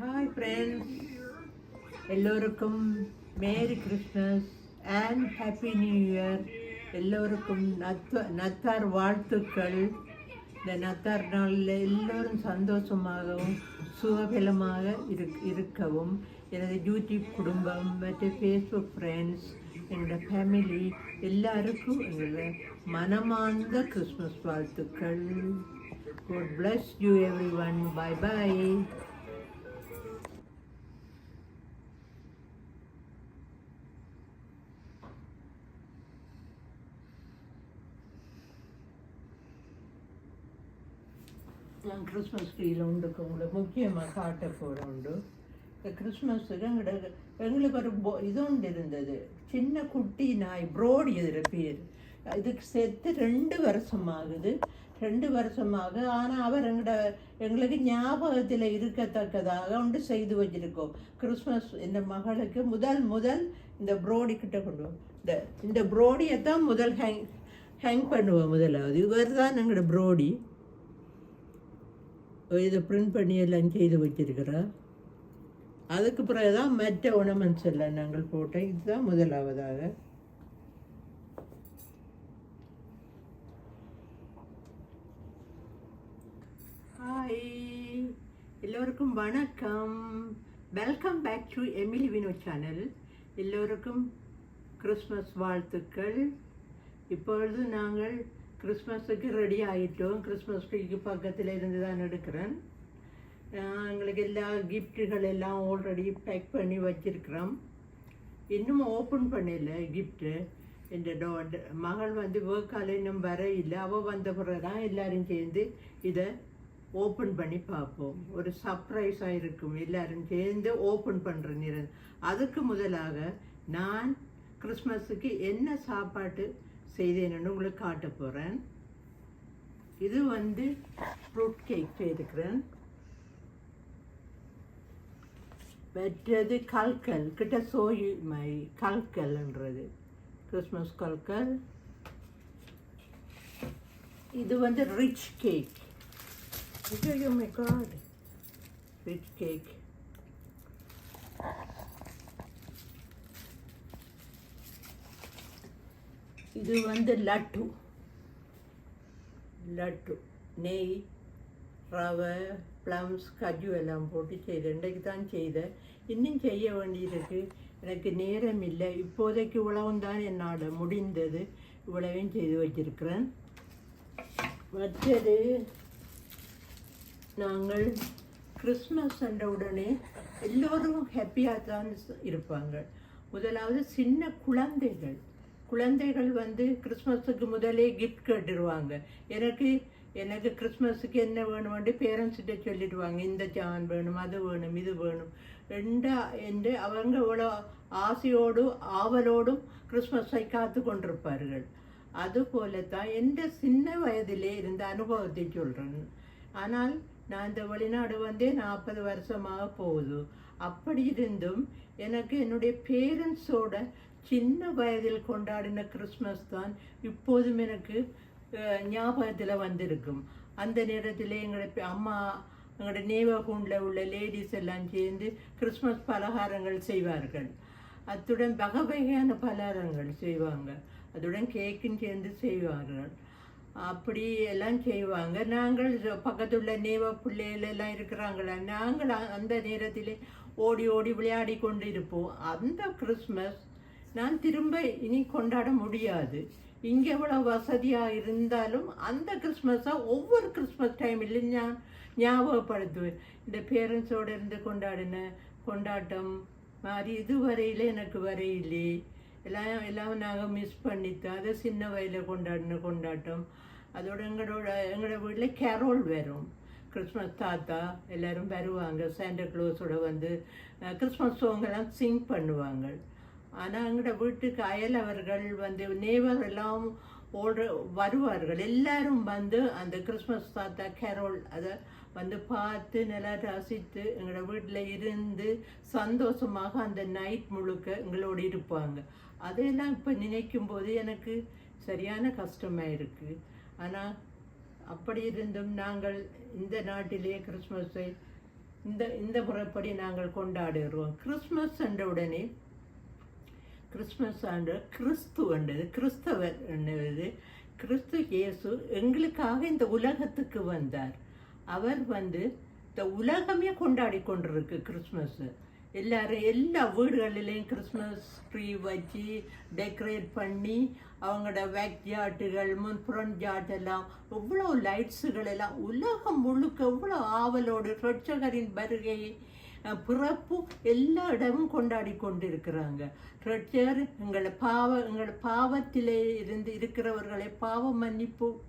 Hi friends எல்லோருக்கும் merry Christmas and happy new year எல்லோருக்கும் நத்த நத்தார் வாழ்த்துக்கள். இந்த நத்தார் நாளில் எல்லோரும் சந்தோஷமாகவும் சுகபலமாக இருக் இருக்கவும். எனது யூடியூப் குடும்பம் மற்ற ஃபேஸ்புக் ஃப்ரெண்ட்ஸ் என்னோட ஃபேமிலி எல்லாருக்கும் எங்களோட மனமார்ந்த கிறிஸ்மஸ் வாழ்த்துக்கள். God bless you everyone. Bye bye. நான் கிறிஸ்மஸ் ட்ரீயில் உண்டுக்கு உங்களை முக்கியமாக காட்ட போகிறோண்டு இந்த கிறிஸ்மஸுக்கு எங்கள்கிட்ட எங்களுக்கு ஒரு போ இது இருந்தது. சின்ன குட்டி நாய் ப்ரோடி இதில் பேர். இதுக்கு சேர்த்து ரெண்டு வருஷமாகுது. ரெண்டு வருஷமாக ஆனால் அவர் எங்கட எங்களுக்கு ஞாபகத்தில் இருக்கத்தக்கதாக ஒன்று செய்து வச்சிருக்கோம். கிறிஸ்மஸ் இந்த மகளுக்கு முதல் முதல் இந்த ப்ரோடி கிட்ட கொண்டு இந்த இந்த ப்ரோடியை தான் முதல் ஹேங் ஹேங் பண்ணுவோம் முதலாவது. இவர் தான் எங்களோட ப்ரோடி இதை பிரிண்ட் பண்ணி எல்லாம் செய்து வச்சிருக்கிறோம் அதுக்கு பிறகு தான் மற்ற ஒனமெண்ட்ஸ் எல்லாம் நாங்கள் போட்டோம். இதுதான் முதலாவதாக. ஹாய் எல்லோருக்கும் வணக்கம். Welcome back to Emily Vino channel எல்லோருக்கும் கிறிஸ்மஸ் வாழ்த்துக்கள். இப்பொழுது நாங்கள் கிறிஸ்மஸுக்கு ரெடி ஆகிட்டோம் கிறிஸ்மஸ் ட்ரீக்கு பக்கத்தில் இருந்து தான் எடுக்கிறேன் எங்களுக்கு எல்லா கிஃப்ட்டுகள் எல்லாம் ஆல்ரெடி பேக் பண்ணி வச்சிருக்கிறோம் இன்னும் ஓப்பன் பண்ணல கிஃப்ட்டு இந்த மகள் வந்து வேர்க்கால இன்னும் வர இல்லை அவள் வந்த பிறகு தான் எல்லாரும் சேர்ந்து இதை ஓப்பன் பண்ணி பார்ப்போம் ஒரு சர்ப்ரைஸாக இருக்கும் எல்லாரும் சேர்ந்து ஓப்பன் பண்ணுற நேரம் அதுக்கு முதலாக நான் கிறிஸ்மஸுக்கு என்ன சாப்பாட்டு செய்து என்னென்னு உங்களுக்கு காட்ட போகிறேன் இது வந்து ஃப்ரூட் கேக் செய்திருக்கிறேன் மற்றது கல்கல் கிட்ட சோய் மை கல்கல்ன்றது. கிறிஸ்மஸ் கல்கல். இது வந்து ரிச் கேக் ஐயோ மை காட் ரிச் கேக் இது வந்து லட்டு. லட்டு நெய் ரவை ப்ளம்ஸ் கஜு எல்லாம் போட்டு செய்தேன் இன்றைக்கு தான் செய்தேன். இன்னும் செய்ய வேண்டியிருக்கு. எனக்கு நேரம் இல்லை. இப்போதைக்கு இவ்வளவும் தான் என்னால் முடிந்தது. இவ்வளவையும் செய்து வச்சிருக்கிறேன். மற்றது நாங்கள் கிறிஸ்மஸ் என்ற உடனே எல்லோரும் ஹாப்பியாக தான் இருப்பாங்க. முதலாவது சின்ன குழந்தைகள். குழந்தைகள் வந்து கிறிஸ்மஸுக்கு முதலே கிஃப்ட் கேட்டுருவாங்க. எனக்கு எனக்கு கிறிஸ்மஸுக்கு என்ன வேணுமென்று பேரண்ட்ஸ்கிட்ட சொல்லிடுவாங்க. இந்த ஜான் வேணும் அது வேணும் இது வேணும். ரெண்டா என்று அவங்க இவ்வளோ ஆசையோடும் ஆவலோடும் கிறிஸ்மஸை காத்து கொண்டிருப்பார்கள். அதுபோல தான் எந்த சின்ன வயதிலே இருந்த அனுபவத்தை சொல்கிறேன் ஆனால் நான் இந்த வெளிநாடு வந்தே நாற்பது வருஷமாக போகுது. அப்படி இருந்தும் எனக்கு என்னுடைய பேரண்ட்ஸோட சின்ன வயதில் கொண்டாடின கிறிஸ்மஸ் தான் இப்போதும் எனக்கு ஞாபகத்தில் வந்திருக்கும். அந்த நேரத்தில் எங்களுடைய அம்மா எங்களோட நேவகுண்டில் உள்ள லேடிஸ் எல்லாம் சேர்ந்து கிறிஸ்மஸ் பலகாரங்கள் செய்வார்கள். அத்துடன் வகை வகையான பலகாரங்கள் செய்வாங்க. அதுடன் கேக்கும் சேர்ந்து செய்வார்கள். அப்படி எல்லாம் செய்வாங்க. நாங்கள் பக்கத்துள்ள நேவ பிள்ளைகள் எல்லாம் இருக்கிறாங்களா? நாங்கள் அந்த நேரத்திலே ஓடி ஓடி விளையாடி கொண்டு இருப்போம் அந்த கிறிஸ்மஸ் நான் திரும்ப இனி கொண்டாட முடியாது. இங்கே எவ்வளோ வசதியாக இருந்தாலும் அந்த கிறிஸ்மஸை ஒவ்வொரு கிறிஸ்மஸ் டைமிலும் நான் ஞாபகப்படுத்துவேன். இந்த பேரண்ட்ஸோடு இருந்து கொண்டாடின கொண்டாட்டம் மாதிரி இதுவரையிலே எனக்கு வரையிலே. எல்லாம் எல்லாம் நாங்கள் மிஸ் பண்ணிட்டோம் அதை சின்ன வயதில் கொண்டாடின கொண்டாட்டம். அதோட எங்களோட எங்களோட வீட்டில் கேரோல் வரும். கிறிஸ்மஸ் தாத்தா எல்லோரும் வருவாங்க. சாண்டா க்ளோஸோட வந்து கிறிஸ்மஸ் சோங்கெல்லாம் சிங் பண்ணுவாங்க. ஆனால் எங்களோட வீட்டுக்கு அயலவர்கள் வந்து நேவரெல்லாம் ஓடுற வருவார்கள். எல்லாரும் வந்து அந்த கிறிஸ்மஸ் தாத்தா கேரோல் அதை வந்து பார்த்து நல்லா ரசித்து எங்களோட வீட்டில் இருந்து சந்தோஷமாக அந்த நைட் முழுக்க எங்களோடு இருப்பாங்க. அதையெல்லாம் இப்போ நினைக்கும் போது எனக்கு சரியான கஷ்டமாக இருக்குது ஆனால் அப்படி இருந்தும் நாங்கள் இந்த நாட்டிலே கிறிஸ்மஸை இந்த இந்த முறைப்படி நாங்கள் கொண்டாடுகிறோம். கிறிஸ்மஸ் என்ற உடனே கிறிஸ்மஸ் ஆண்டு கிறிஸ்து என்றது கிறிஸ்தவர் என்னது கிறிஸ்து இயேசு எங்களுக்காக இந்த உலகத்துக்கு வந்தார். அவர் வந்து இந்த உலகமே கொண்டாடி கொண்டிருக்கு கிறிஸ்மஸ் எல்லாரும் எல்லா வீடுகளிலையும் கிறிஸ்மஸ் ட்ரீ வச்சு டெக்கரேட் பண்ணி அவங்களோட பேக் ஜாட்டுகள் முன்புறம் ஜாட் எல்லாம் எவ்வளோ லைட்ஸுகள் எல்லாம் உலகம் முழுக்க எவ்வளோ ஆவலோடு ரட்சகரின் வருகை பிறப்பும் பிறப்பு எல்லா இடமும் கொண்டாடி கொண்டிருக்கிறாங்க. ரட்சகர் எங்களை பாவ எங்கள் பாவத்திலே இருந்து இருக்கிறவர்களை பாவ மன்னிப்பு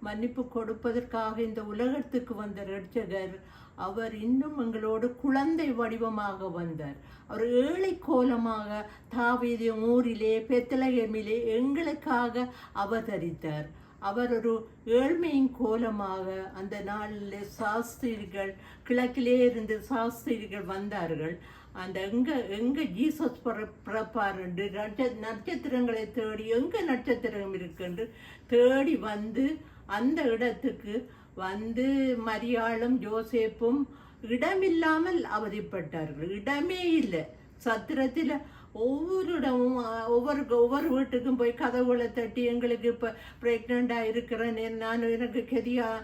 மன்னிப்பு கொடுப்பதற்காக இந்த உலகத்துக்கு வந்த ரட்சகர் அவர் இன்னும் எங்களோடு குழந்தை வடிவமாக வந்தார். அவர் ஏழை கோலமாக தாவீதியம் ஊரிலே பெத்தலகமிலே எங்களுக்காக அவதரித்தார். அவர் ஒரு ஏழ்மையின் கோலமாக அந்த நாளில் சாஸ்திரிகள் கிழக்கிலே இருந்து சாஸ்திரிகள் வந்தார்கள். அந்த எங்க எங்க ஜீசஸ் பிற பிறப்பார் என்று நட்ச- நட்சத்திரங்களை தேடி எங்க நட்சத்திரம் இருக்குன்று தேடி வந்து அந்த இடத்துக்கு வந்து மரியாளும் ஜோசேப்பும் இடமில்லாமல் அவதிப்பட்டார்கள். இடமே இல்லை. சத்திரத்தில் ஒவ்வொரு இடமும் ஒவ்வொரு ஒவ்வொரு வீட்டுக்கும் போய் கதவுகளை தட்டி எங்களுக்கு இப்போ ப்ரெக்னெண்ட்டாக இருக்கிறேன் நான் எனக்கு கெதியா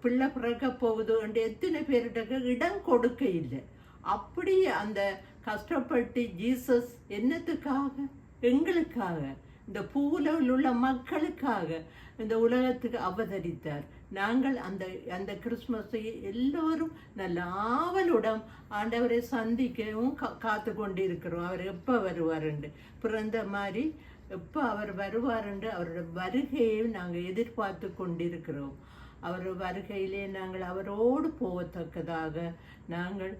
பிள்ளை பிறக்க போகுது என்று எத்தனை பேர்கிட்ட இடம் கொடுக்க இல்லை அப்படி அந்த கஷ்டப்பட்டு ஜீசஸ் என்னத்துக்காக? எங்களுக்காக. இந்த பூவுலகில் உள்ள மக்களுக்காக இந்த உலகத்துக்கு அவதரித்தார். நாங்கள் அந்த அந்த கிறிஸ்மஸை எல்லோரும் நல்ல ஆவலுடன் ஆண்டவரை சந்திக்கவும் காத்து கொண்டிருக்கிறோம் அவர் எப்போ வருவாருண்டு? பிறந்த மாதிரி எப்போ அவர் வருவாருண்டு? அவரோட வருகையை நாங்கள் எதிர்பார்த்து கொண்டிருக்கிறோம். அவர் வருகையிலே நாங்கள் அவரோடு போகத்தக்கதாக நாங்கள்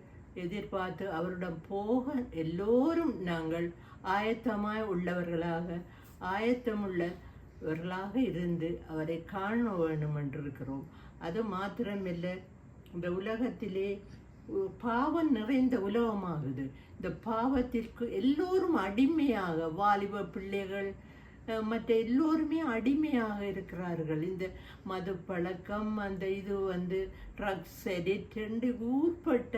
எதிர்பார்த்து அவருடன் போக எல்லோரும் நாங்கள் ஆயத்தமாய் உள்ளவர்களாக ஆயத்தமுள்ளவர்களாக இருந்து அவரை காண வேண்டும் என்றிருக்கிறோம் அது மாத்திரமில்லை. இந்த உலகத்திலே பாவம் நிறைந்த உலகமாகுது. இந்த பாவத்திற்கு எல்லோரும் அடிமையாக வாலிப பிள்ளைகள் மற்ற எல்லோருமே அடிமையாக இருக்கிறார்கள். இந்த மது பழக்கம் அந்த இது வந்து ட்ரக்ஸ் எடிட் ரெண்டு ஊர்பட்ட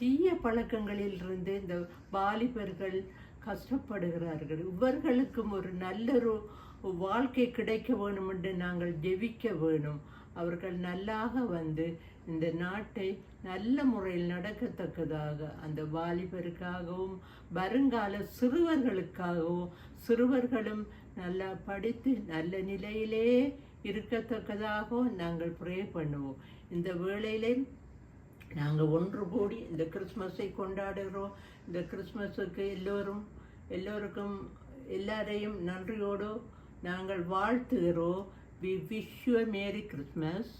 தீய பழக்கங்களில் இருந்து இந்த வாலிபர்கள் கஷ்டப்படுகிறார்கள். இவர்களுக்கும் ஒரு நல்லொரு வாழ்க்கை கிடைக்க வேணும் என்று நாங்கள் ஜெபிக்க வேணும். அவர்கள் நல்லாக வந்து இந்த நாட்டை நல்ல முறையில் நடக்கத்தக்கதாக அந்த வாலிபருக்காகவும் வருங்கால சிறுவர்களுக்காகவும் சிறுவர்களும் நல்லா படித்து நல்ல நிலையிலே இருக்கத்தக்கதாகவும் நாங்கள் ப்ரே பண்ணுவோம். இந்த வேளையிலே நாங்கள் ஒன்று கூடி இந்த கிறிஸ்மஸை கொண்டாடுகிறோம். இந்த கிறிஸ்மஸுக்கு எல்லோரும் எல்லோருக்கும் எல்லாரையும் நன்றியோடு நாங்கள் வாழ்த்துகிறோம். We wish you merry Christmas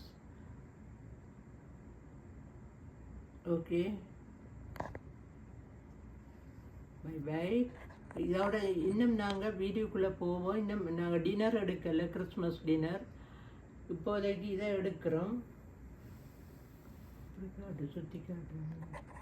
okay bye bye இதோட இன்னும் நாங்கள் வீடியோக்குள்ளே போவோம். இன்னும் நாங்கள் டின்னர் எடுக்கலை கிறிஸ்மஸ் டின்னர் இப்போதைக்கு இதை எடுக்கிறோம். Dikkatli kal, özür dikkatli.